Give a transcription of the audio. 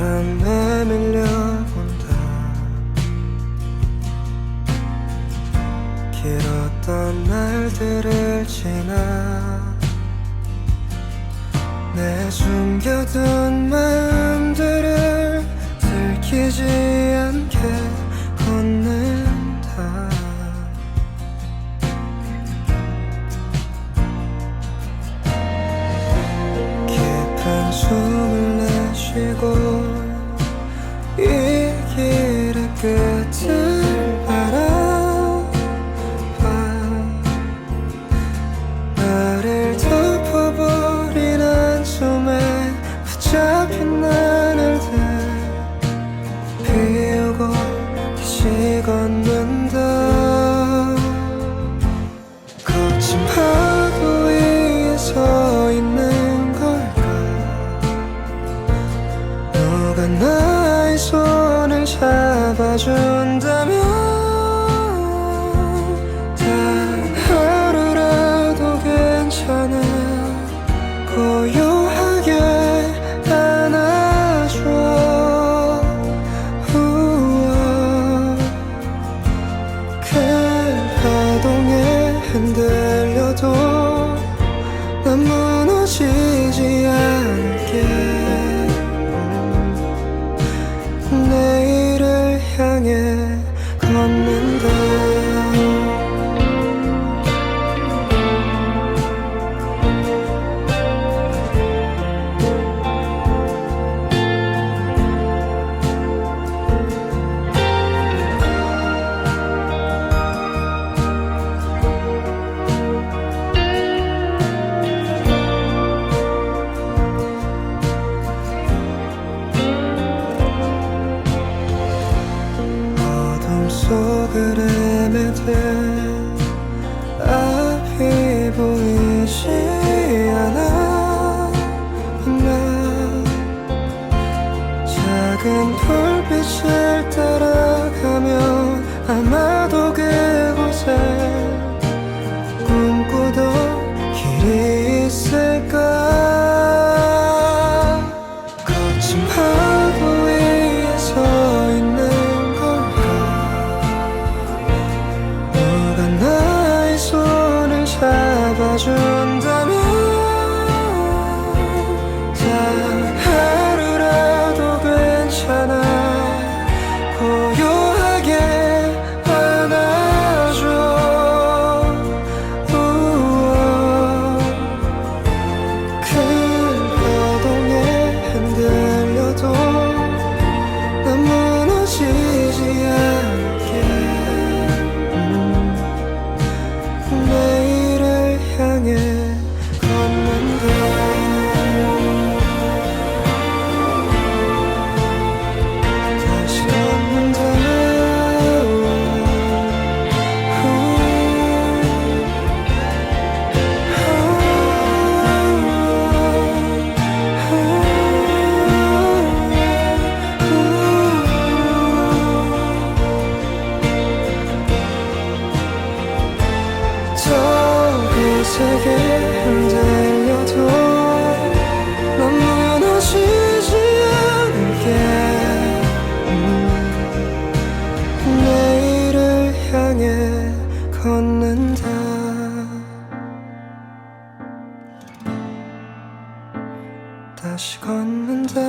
바람에 밀려본다. 길었던 날들을 지나 내 숨겨둔 마음들 잡아준다면 단 하루라도 괜찮아. 고요하게 안아줘. 우와. 큰 파동에 흔들 속을 헤매들 앞이 보이지 않아. 나 작은 불빛을 따라가면 아마도 그곳에 꿈꾸던 길이 있을까 세계 흔들려도 난 무너지지 않을게. 음, 내일을 향해 걷는다. 다시 걷는다